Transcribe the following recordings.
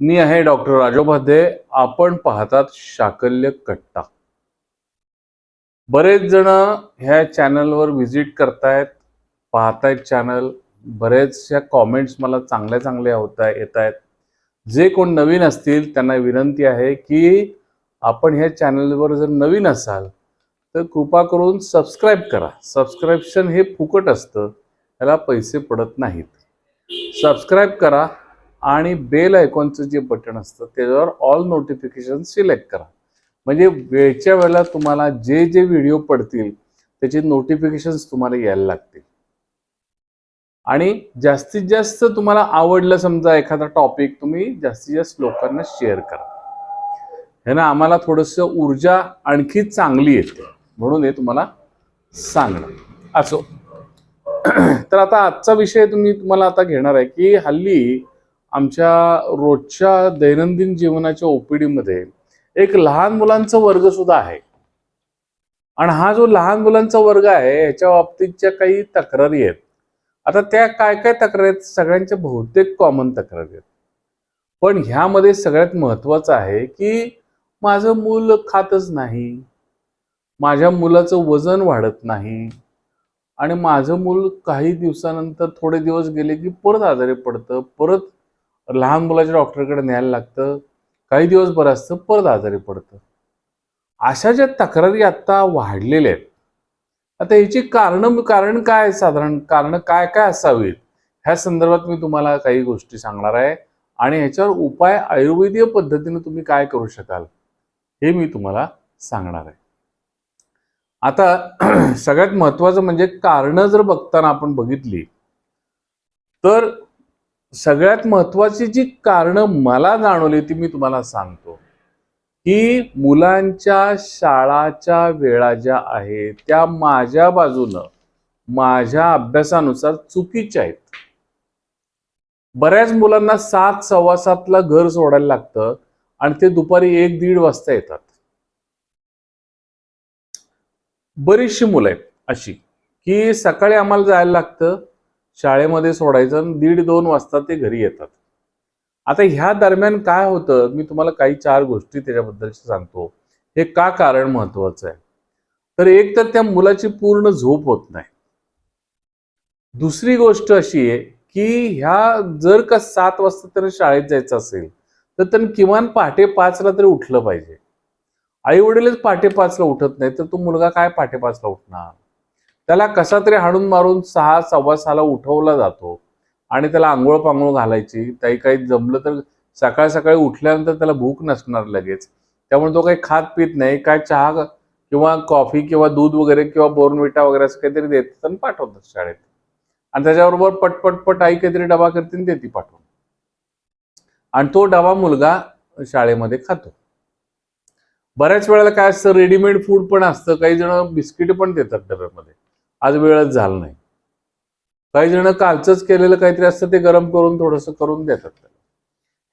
मी आहे डॉक्टर राजोपाध्ये आपण पाहतात शाकल्य कट्टा. बरेच जण ह्या चॅनलवर व्हिजिट करतायत पाहतायत चॅनल. बरेचशा कॉमेंट्स मला चांगल्या चांगल्या होता येत आहेत जे कोण नवीन असतील त्यांना विनंती आहे की आपण ह्या चॅनलवर जर नवीन असाल तर कृपा करून सबस्क्राईब करा. सबस्क्रिप्शन हे फुकट असतं त्याला पैसे पडत नाहीत. सबस्क्राईब करा आणि बेल आयकॉनचं जे बटन असतं त्याच्यावर ऑल नोटिफिकेशन सिलेक्ट करा. म्हणजे वेळच्या वेळेला तुम्हाला जे जे व्हिडिओ पडतील त्याचे नोटिफिकेशन्स तुम्हाला यायला लागतील. आणि जास्तीत जास्त तुम्हाला आवडलं समजा एखादा टॉपिक तुम्ही जास्तीत जास्त लोकांना शेअर करा. ह्यानं आम्हाला थोडंसं ऊर्जा आणखी चांगली येते. म्हणून हे तुम्हाला सांगणं असो. तर आता आजचा विषय तुम्ही तुम्हाला आता घेणार आहे की हल्ली आमच्या रोजच्या दैनंदिन जीवनाच्या ओपीडी मध्ये एक लहान मुलांचा वर्ग सुद्धा आहे. आणि हा जो लहान मुलांचा वर्ग आहे ह्याच्या बाबतीतच्या काही तक्रारी आहेत. आता त्या काय काय तक्रारी आहेत सगळ्यांच्या बहुतेक कॉमन तक्रारी आहेत. पण ह्यामध्ये सगळ्यात महत्वाचं आहे की माझं मूल खातच नाही माझ्या मुलाचं वजन वाढत नाही आणि माझं मूल काही दिवसानंतर थोडे दिवस गेले की परत आजारी पडतं परत लहान मुलाच्या डॉक्टरकडे न्यायला लागतं काही दिवस बरं असतं परत आजारी पडतं. अशा ज्या तक्रारी आता वाढलेल्या आहेत आता ह्याची कारण कारण काय साधारण? कारण काय काय असावीत? ह्या संदर्भात मी तुम्हाला काही गोष्टी सांगणार आहे आणि ह्याच्यावर उपाय आयुर्वेदीय पद्धतीने तुम्ही काय करू शकाल हे मी तुम्हाला सांगणार आहे. आता सगळ्यात महत्वाचं म्हणजे कारणं जर बघताना आपण बघितली तर सगळ्यात महत्वाची जी कारणं मला जाणवली ती मी तुम्हाला सांगतो. की मुलांच्या शाळाच्या वेळा ज्या आहेत त्या माझ्या बाजूनं माझ्या अभ्यासानुसार चुकीच्या आहेत. बऱ्याच मुलांना सात सव्वा सातला घर सोडायला लागतं आणि ते दुपारी एक दीड वाजता येतात. बरीचशी मुलं आहेत अशी की सकाळी आम्हाला जायला लागतं शाळेमध्ये सोडायचं आणि दीड दोन वाजता ते घरी येतात. आता ह्या दरम्यान काय होतं? मी तुम्हाला काही चार गोष्टी त्याच्याबद्दल सांगतो. हे का कारण महत्वाचं आहे? तर एक तर त्या मुलाची पूर्ण झोप होत नाही. दुसरी गोष्ट अशी आहे की ह्या जर का सात वाजता त्यानं शाळेत जायचं असेल तर त्यानं किमान पहाटे पाचला तरी उठलं पाहिजे. आई वडीलच पहाटे पाचला उठत नाही तर तो मुलगा काय पहाटे पाचला उठणार? त्याला कसा तरी हाणून मारून सहा सव्वा सहाला उठवला जातो आणि त्याला आंघोळ पांघोळ घालायची काही काही जमलं तर सकाळ सकाळी उठल्यानंतर त्याला भूक नसणार लगेच. त्यामुळे तो काही खात पित नाही काय चहा किंवा कॉफी किंवा दूध वगैरे किंवा बोर्नविटा वगैरे असं काहीतरी देतात आणि पाठवतात शाळेत. आणि त्याच्याबरोबर पटपट पट आई काहीतरी डबा करते आणि देते पाठवून. आणि तो डबा मुलगा शाळेमध्ये खातो. बऱ्याच वेळेला काय असतं रेडीमेड फूड पण असतं काही जण बिस्किट पण देतात डब्यामध्ये. आज वेळच झाला नाही. काही जण कालचंच केलेलं काहीतरी असतं ते गरम करून थोडंसं करून देतात.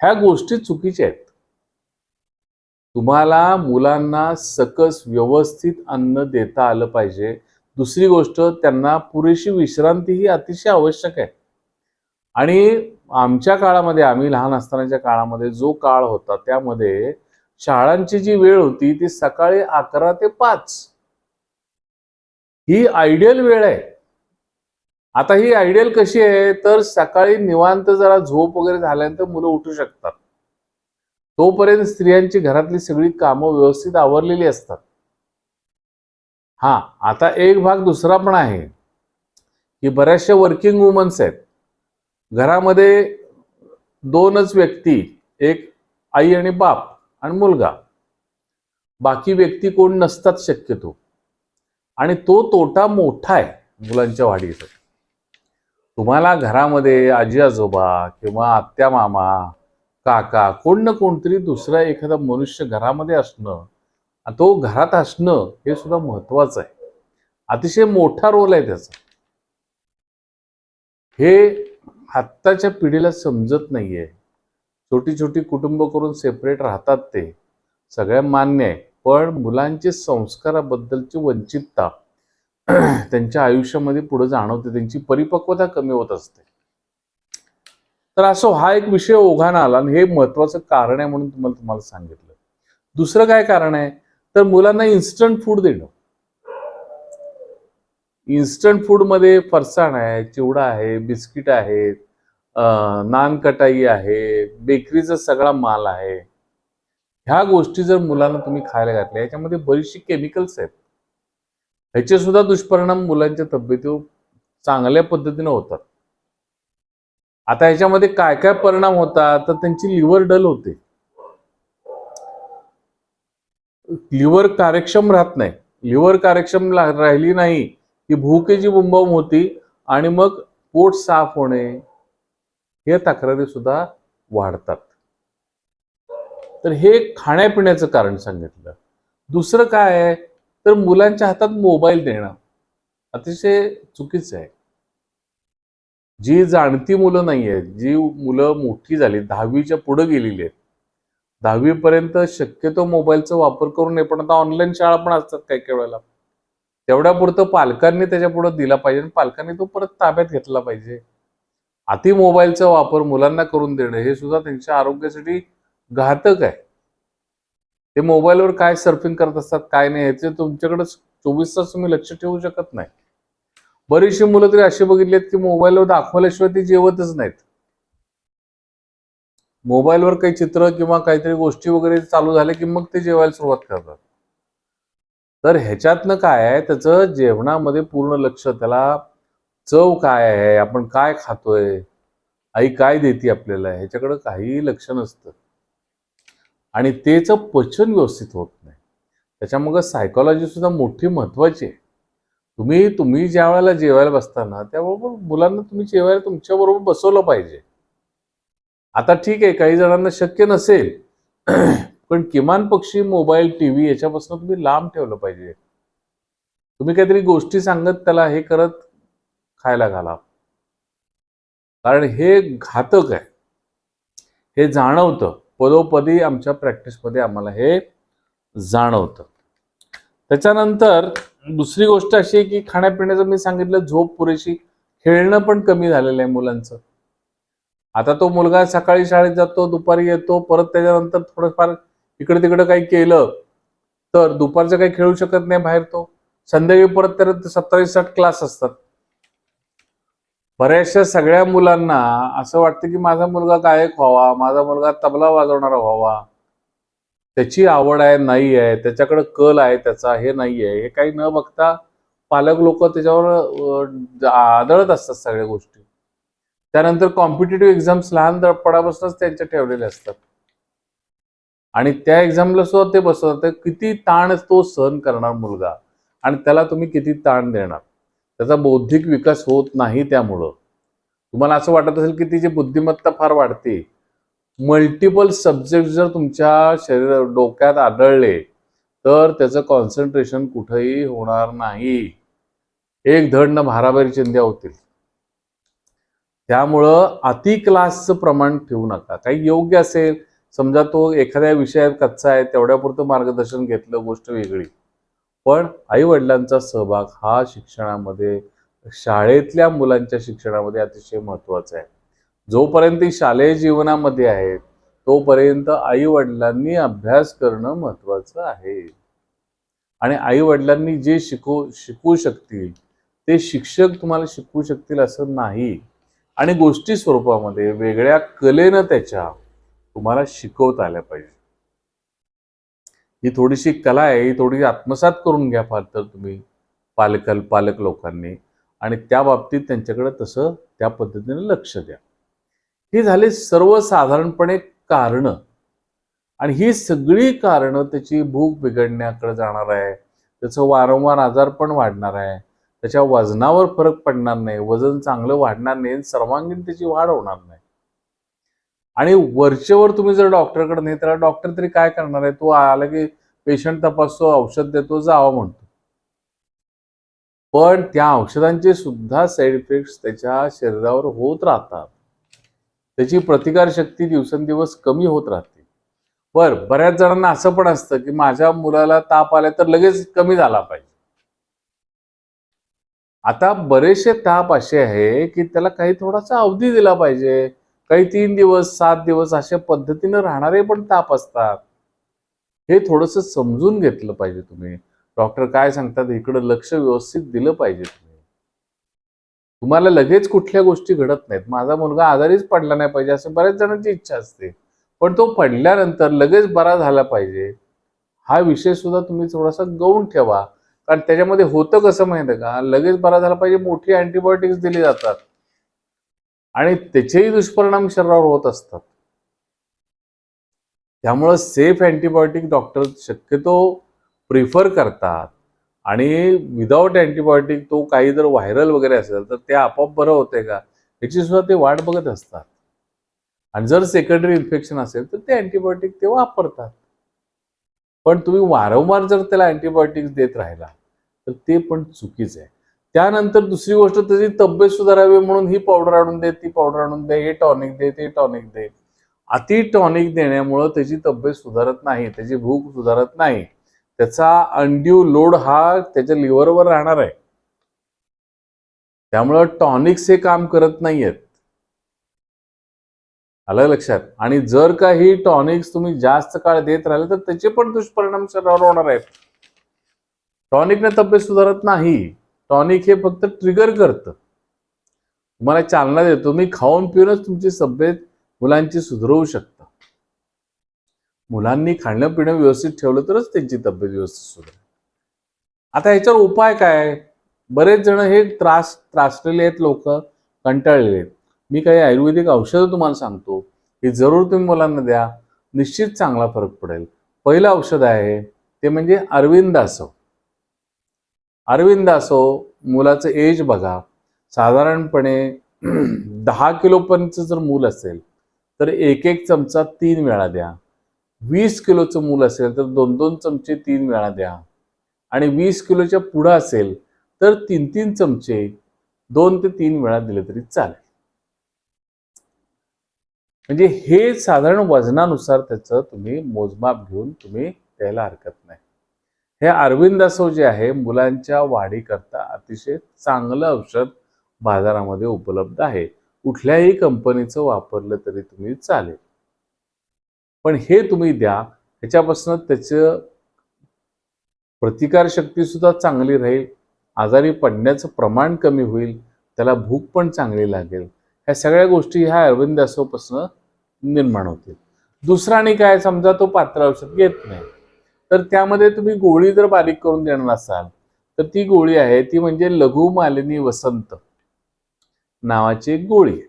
ह्या गोष्टी चुकीच्या आहेत. तुम्हाला मुलांना सकस व्यवस्थित अन्न देता आलं पाहिजे. दुसरी गोष्ट त्यांना पुरेशी विश्रांती ही अतिशय आवश्यक आहे. आणि आमच्या काळामध्ये आम्ही लहान असतानाच्या काळामध्ये जो काळ होता त्यामध्ये शाळांची जी वेळ होती ती सकाळी अकरा ते पाच ही आयडियल वेळ आहे. आता ही आयडियल कशी आहे? तर सकाळी निवांत जरा झोप वगैरे झाल्यानंतर मुलं उठू शकतात. तोपर्यंत स्त्रियांची घरातली सगळी कामं व्यवस्थित आवरलेली असतात. हा आता एक भाग दुसरा पण आहे. की बऱ्याचशा वर्किंग वुमन्स आहेत. घरामध्ये दोनच व्यक्ती एक आई आणि बाप आणि मुलगा. बाकी व्यक्ती कोण नसतात शक्यतो. आणि तो तोटा मोठा आहे मुलांच्या वाढीसाठी. तुम्हाला घरामध्ये आजी आजोबा किंवा आत्या मामा काका कोण ना कोणतरी दुसरा एखादा मनुष्य घरामध्ये असणं आणि तो घरात असणं हे सुद्धा महत्वाचं आहे. अतिशय मोठा रोल आहे त्याचा. हे आत्ताच्या पिढीला समजत नाहीये. छोटी छोटी कुटुंब करून सेपरेट राहतात ते. सगळ्या मान्य आहे. पण मुलांचे संस्काराबद्दलची वंचितता त्यांच्या आयुष्यामध्ये पुढे जाणवते त्यांची परिपक्वता कमी होत असते. तर असं हा एक विषय ओघाना आला आणि हे महत्वाचं कारण आहे म्हणून तुम्हाला तुम्हाला सांगितलं. दुसरं काय कारण आहे? तर मुलांना इन्स्टंट फूड देणं. इन्स्टंट फूडमध्ये फरसाण आहे चिवडा आहे बिस्किट आहेत नान कटाई आहे बेकरीचा सगळा माल आहे. ह्या गोष्टी जर मुलांना तुम्ही खायला घातल्या याच्यामध्ये बरीचशी केमिकल्स आहेत. ह्याचे सुद्धा दुष्परिणाम मुलांच्या तब्येतीवर चांगल्या पद्धतीने होतात. आता ह्याच्यामध्ये काय काय परिणाम होतात? तर त्यांची लिव्हर डल होते. लिव्हर कार्यक्षम राहत नाही. लिव्हर कार्यक्षम राहिली नाही की भूकेची बुंबम होती आणि मग पोट साफ होणे हे तक्रारी सुद्धा वाढतात. तर हे खाण्यापिण्याचं कारण सांगितलं. दुसरं काय आहे? तर मुलांच्या हातात मोबाईल देणं अतिशय चुकीचं आहे. जी जाणती मुलं नाही आहेत जी मुलं मोठी झाली दहावीच्या पुढे गेलेली आहेत दहावीपर्यंत शक्यतो मोबाईलचा वापर करू नये पण आता ऑनलाईन शाळा पण असतात काही काही वेळेला. तेवढ्या पुरतं पालकांनी त्याच्या पुढं दिला पाहिजे आणि पालकांनी तो परत ताब्यात घेतला पाहिजे. अति मोबाईलचा वापर मुलांना करून देणं हे सुद्धा त्यांच्या आरोग्यासाठी घातक आहे. ते मोबाईलवर काय सर्फिंग करत असतात काय नाही ह्याचे तुमच्याकडे चोवीस तास तुम्ही लक्ष ठेवू शकत नाही. बरीचशी मुलं तरी अशी बघितली आहेत की मोबाईलवर दाखवल्याशिवाय ती जेवतच नाहीत. मोबाईलवर काही चित्र किंवा काहीतरी गोष्टी वगैरे चालू झाल्या की मग ते जेवायला सुरुवात करतात. तर ह्याच्यातनं काय आहे त्याचं जेवणामध्ये पूर्ण लक्ष त्याला चव काय आहे आपण काय खातोय आई काय देते आपल्याला ह्याच्याकडं काहीही लक्ष नसतं. आणि तेचं पचन व्यवस्थित होत नाही. त्याच्यामुळं सायकोलॉजी सुद्धा मोठी महत्वाची आहे. तुम्ही तुम्ही ज्या वेळेला जेवायला बसताना त्याबरोबर मुलांना तुम्ही जेवायला तुमच्याबरोबर बसवलं पाहिजे. आता ठीक आहे काही जणांना शक्य नसेल पण किमान पक्षी मोबाईल टी व्ही याच्यापासून तुम्ही लांब ठेवलं पाहिजे. तुम्ही काहीतरी गोष्टी सांगत त्याला हे करत खायला घाला कारण हे घातक आहे. हे जाणवतं. पदोपदी आमच्या प्रॅक्टिसमध्ये आम्हाला हे जाणवतं. त्याच्यानंतर दुसरी गोष्ट अशी आहे की खाण्यापिण्याचं मी सांगितलं झोप पुरेशी खेळणं पण कमी झालेलं आहे मुलांचं. आता तो मुलगा सकाळी शाळेत जातो दुपारी येतो परत त्याच्यानंतर थोडंफार इकडे तिकडे काही केलं तर दुपारचं काही खेळू शकत नाही बाहेर तो. संध्याकाळी परत तर सत्तावीस साठ क्लास असतात. बऱ्याचशा सगळ्या मुलांना असं वाटतं की माझा मुलगा गायक व्हावा माझा मुलगा तबला वाजवणारा व्हावा. त्याची आवड आहे नाही आहे त्याच्याकडे कल आहे त्याचा हे नाही आहे हे काही न बघता पालक लोक त्याच्यावर आदळत असतात सगळ्या गोष्टी. त्यानंतर कॉम्पिटेटिव्ह एक्झाम्स लहानपणापासूनच त्यांच्या ठेवलेल्या असतात. आणि त्या एक्झामला सुद्धा ते बसवतात किती ताण तो सहन करणार मुलगा? आणि त्याला तुम्ही किती ताण देणार? त्याचा बौद्धिक विकास होत नाही त्यामुळं. तुम्हाला असं वाटत असेल की तिची बुद्धिमत्ता फार वाढते मल्टिपल सब्जेक्ट जर तुमच्या शरीर डोक्यात आढळले तर त्याचं कॉन्सन्ट्रेशन कुठंही होणार नाही. एक धडनं भाराभारी चिंध्या होतील. त्यामुळं अति क्लासचं प्रमाण ठेवू नका. काही योग्य असेल समजा तो एखाद्या विषयात कच्चा आहे तेवढ्यापुरतं मार्गदर्शन घेतलं गोष्ट वेगळी. पण आई वडिलांचा सहभाग हा शिक्षणामध्ये शाळेतल्या मुलांच्या शिक्षणामध्ये अतिशय महत्त्वाचा आहे. जोपर्यंत ती शालेय जीवनामध्ये आहेत तोपर्यंत आई वडिलांनी अभ्यास करणं महत्वाचं आहे. आणि आई वडिलांनी जे शिकवू शिकू शकतील ते शिक्षक तुम्हाला शिकवू शकतील असं नाही. आणि गोष्टी स्वरूपामध्ये वेगळ्या कलेनं त्याच्या तुम्हाला शिकवता आल्या पाहिजे. ही थोडीशी कला आहे ही थोडी आत्मसात करून घ्या फार तर तुम्ही पालक पालक लोकांनी. आणि त्या बाबतीत त्यांच्याकडे तसं त्या पद्धतीने लक्ष द्या. ही झाली सर्वसाधारणपणे कारणं. आणि ही सगळी कारणं त्याची भूक बिघडण्याकडे जाणार आहे. त्याचं वारंवार आजार पण वाढणार आहे. त्याच्या वजनावर फरक पडणार नाही. वजन चांगलं वाढणार नाही सर्वांगीण त्याची वाढ होणार नाही. आणि वरचेवर तुम्ही जर डॉक्टरकडे नाही त्याला डॉक्टर तरी काय करणार आहे? तो आला की पेशंट तपासतो औषध देतो जावा म्हणतो. पण त्या औषधांचे सुद्धा साईड इफेक्ट त्याच्या शरीरावर होत राहतात. त्याची प्रतिकार शक्ती दिवसेंदिवस कमी होत राहते. बर बऱ्याच जणांना असं पण असतं की माझ्या मुलाला ताप आला तर लगेच कमी झाला पाहिजे. आता बरेचसे ताप असे आहे की त्याला काही थोडासा अवधी दिला पाहिजे. काही तीन दिवस सात दिवस अशा पद्धतीनं राहणारे पण ताप असतात. हे थोडस समजून घेतलं पाहिजे तुम्ही. डॉक्टर काय सांगतात इकडं लक्ष व्यवस्थित दिलं पाहिजे तुम्ही. तुम्हाला लगेच कुठल्या गोष्टी घडत नाहीत. माझा मुलगा आजारीच पडला नाही पाहिजे असं बऱ्याच जणांची इच्छा असते. पण तो पडल्यानंतर लगेच बरा झाला पाहिजे. हा विषय सुद्धा तुम्ही थोडासा गौण ठेवा. कारण त्याच्यामध्ये होतं कसं माहिती आहे का? लगेच बरा झाला पाहिजे मोठी अँटीबायोटिक्स दिली जातात. आणि त्याचेही दुष्परिणाम शरीरावर होत असतात. त्यामुळं सेफ अँटीबायोटिक डॉक्टर शक्यतो प्रिफर करतात. आणि विदाऊट अँटीबायोटिक तो काही जर व्हायरल वगैरे असेल तर ते आपोआप बरं होते का? याची सुद्धा ते वाट बघत असतात. आणि जर सेकंडरी इन्फेक्शन असेल तर ते अँटीबायोटिक ते वापरतात. पण तुम्ही वारंवार जर त्याला अँटीबायोटिक्स देत राहिला तर ते पण चुकीचं आहे. त्यानंतर दुसरी गोष्ट त्याची तब्येत सुधारावी म्हणून ही पावडर आणून दे ती पावडर आणून दे हे टॉनिक दे ते टॉनिक दे. अति टॉनिक देण्यामुळं त्याची तब्येत सुधारत नाही त्याची भूक सुधारत नाही. त्याचा अंड्यू लोड हा त्याच्या लिव्हरवर राहणार आहे. त्यामुळं टॉनिक्स हे काम करत नाहीयेत. आलं लक्षात? आणि जर का ही टॉनिक्स तुम्ही जास्त काळ देत राहिले तर त्याचे पण दुष्परिणाम शरीरावर होणार आहेत. टॉनिकने तब्येत सुधारत नाही. टॉनिक हे फक्त ट्रिगर करतं. तुम्हाला चालना देतो. तुम्ही खाऊन पिऊनच तुमची तब्येत मुलांची सुधरवू शकता. मुलांनी खाणं पिणं व्यवस्थित ठेवलं तरच त्यांची तब्येत व्यवस्थित सुधारेल. आता ह्याच्यावर उपाय काय? बरेच जण हे त्रास त्रासलेले आहेत लोक कंटाळलेले आहेत. मी काही आयुर्वेदिक औषधं तुम्हाला सांगतो. की जरूर तुम्ही मुलांना द्या. निश्चित चांगला फरक पडेल. पहिलं औषध आहे ते म्हणजे अरविंदासव अरविंद असो मुलाचं एज बघा. साधारणपणे दहा किलोपर्यंत जर मूल असेल तर एक एक चमचा तीन वेळा द्या. वीस किलोचं मूल असेल तर दोन दोन चमचे तीन वेळा द्या. आणि वीस किलोच्या पुढं असेल तर तीन तीन चमचे दोन ते तीन वेळा दिले तरी चालेल. म्हणजे हे साधारण वजनानुसार त्याचं तुम्ही मोजमाप घेऊन तुम्ही द्यायला हरकत हे अरविंद अरविंदासव जे आहे मुलांच्या वाढीकरता अतिशय चांगलं औषध बाजारामध्ये उपलब्ध आहे. कुठल्याही कंपनीचं वापरलं तरी तुम्ही चालेल. पण हे तुम्ही द्या ह्याच्यापासून त्याचं प्रतिकारशक्ती सुद्धा चांगली राहील आजारी पडण्याचं प्रमाण कमी होईल त्याला भूक पण चांगली लागेल. ह्या सगळ्या गोष्टी ह्या अरविंदासोपासून निर्माण होतील. दुसरा आणि काय समजा तो पात्र औषध घेत नाही. तर त्यामध्ये तुम्ही गोळी जर बारीक करून देणार असाल तर ती गोळी आहे ती म्हणजे लघु मालिनी वसंत नावाची एक गोळी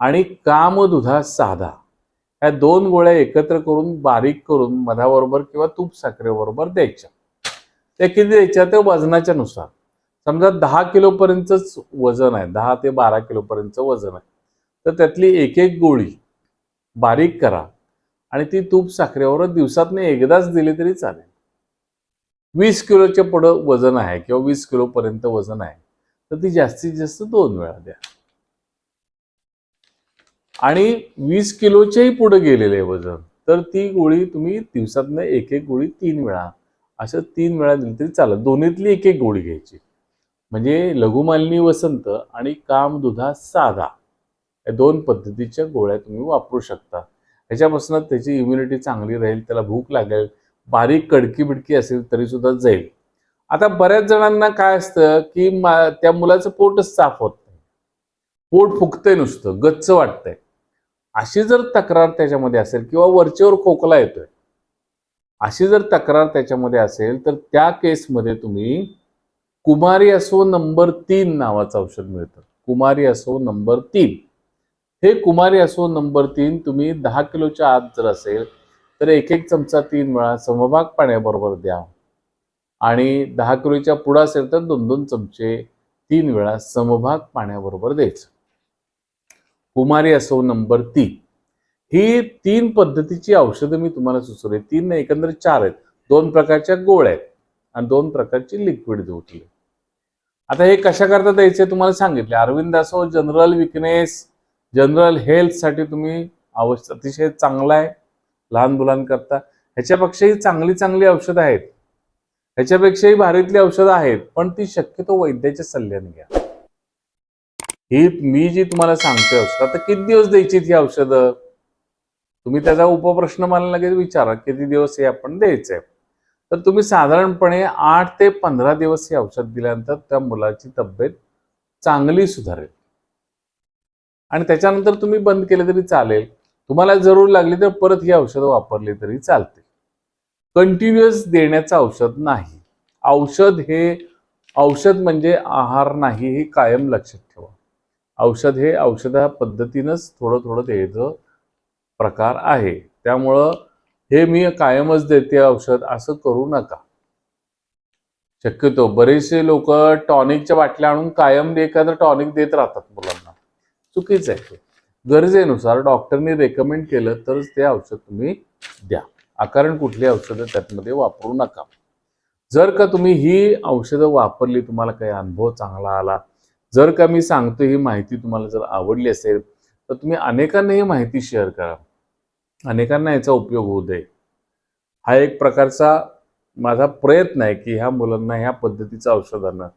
आणि आणि कामदुधा साधा ह्या दोन गोळ्या एकत्र करून बारीक करून मधाबरोबर किंवा तूप साखरेबरोबर द्यायच्या. त्या किती द्यायच्या? ते वजनाच्या नुसार. समजा दहा किलोपर्यंतच वजन आहे दहा ते बारा किलोपर्यंतचं वजन आहे. तर त्यातली एक एक गोळी बारीक करा आणि ती तूप साखरेवर दिवसातनं एकदाच दिली तरी चालेल. वीस किलोच्या पुढं वजन आहे किंवा वीस किलोपर्यंत वजन आहे तर ती जास्तीत जास्त दोन वेळा द्या. आणि वीस किलोच्याही पुढे गेलेले आहे वजन तर ती गोळी तुम्ही दिवसातनं एक एक गोळी तीन वेळा असं तीन वेळा दिली तरी चालेल. दोन्हीतली एक एक गोळी घ्यायची. म्हणजे लघुमालिनी वसंत आणि काम दुधा साधा या दोन पद्धतीच्या गोळ्या तुम्ही वापरू शकता. ह्याच्यापासून त्याची इम्युनिटी चांगली राहील त्याला भूक लागेल बारीक कडकी बिडकी असेल तरी सुद्धा जाईल. आता बऱ्याच जणांना काय असतं की त्या मुलाचं पोटच साफ होत नाही. पोट फुगतंय नुसतं गच्च वाटतंय. अशी जर तक्रार त्याच्यामध्ये असेल किंवा वरचेवर खोकला येतोय अशी जर तक्रार त्याच्यामध्ये असेल तर त्या केसमध्ये तुम्ही कुमारी असो नंबर तीन नावाचं औषध मिळतं. कुमारी असो नंबर तीन. हे कुमारी असो नंबर तीन तुम्ही दहा किलोच्या आत जर असेल तर एक एक चमचा तीन वेळा समभाग पाण्याबरोबर द्या. आणि दहा किलोच्या पुढं असेल तर दोन दोन चमचे तीन वेळा समभाग पाण्याबरोबर द्यायचं. कुमारी असो नंबर तीन. ही तीन पद्धतीची औषधं मी तुम्हाला सुचवले तीन नाही एकंदर चार आहेत. दोन प्रकारच्या गोळ्या आहेत आणि दोन प्रकारची लिक्विड देऊ आता हे कशा करता द्यायचे तुम्हाला सांगितले. अरविंद असो जनरल विकनेस जनरल हेल्थसाठी तुम्ही आवश्यक अतिशय चांगला आहे. लहान मुलांकरता ह्याच्यापेक्षाही चांगली चांगली औषधं आहेत. ह्याच्यापेक्षाही भारीतली औषधं आहेत पण ती शक्यतो वैद्याच्या सल्ल्याने घ्या. ही मी जी तुम्हाला सांगते औषध आता किती दिवस द्यायची ही औषधं? तुम्ही त्याचा उपप्रश्न मला लगेच विचारा किती दिवस हे आपण द्यायचंय? तर तुम्ही साधारणपणे आठ ते पंधरा दिवस हे औषध दिल्यानंतर त्या मुलाची तब्येत चांगली सुधारेल. आणि त्याच्यानंतर तुम्ही बंद केले तरी चालेल. तुम्हाला जरूर लागली तर परत ही औषधं वापरली तरी चालते. कंटिन्युअस देण्याचं औषध नाही. औषध हे औषध म्हणजे आहार नाही हे कायम लक्षात ठेवा. औषध हे औषधा पद्धतीनंच थोडं थोडं द्यायचं प्रकार आहे. त्यामुळं हे मी कायमच देते औषध असं करू नका. शक्यतो बरेचसे लोक टॉनिकच्या बाटल्या आणून कायम एखादं टॉनिक देत राहतात मुलांना. चुकीचं आहे. गरजेनुसार डॉक्टरने रेकमेंड केलं तरच ते औषध तुम्ही द्या. अकारण कुठली औषधं त्यामध्ये वापरू नका. जर का तुम्ही ही औषधं वापरली तुम्हाला काही अनुभव चांगला आला जर का मी सांगतो ही माहिती तुम्हाला जर आवडली असेल तर तुम्ही अनेकांना ही माहिती शेअर करा. अनेकांना याचा उपयोग होऊ दे. हा एक प्रकारचा माझा प्रयत्न आहे की ह्या मुलांना ह्या पद्धतीचा औषधानं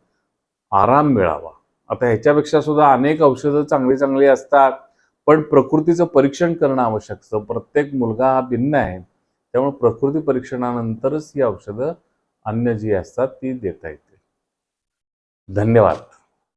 आराम मिळावा. आता ह्याच्यापेक्षा सुद्धा अनेक औषधं चांगली चांगली असतात पण प्रकृतीचं परीक्षण करणं आवश्यक असतं. प्रत्येक मुलगा हा भिन्न आहे. त्यामुळे प्रकृती परीक्षणानंतरच ही औषधं अन्य जी असतात ती देता येतील. धन्यवाद.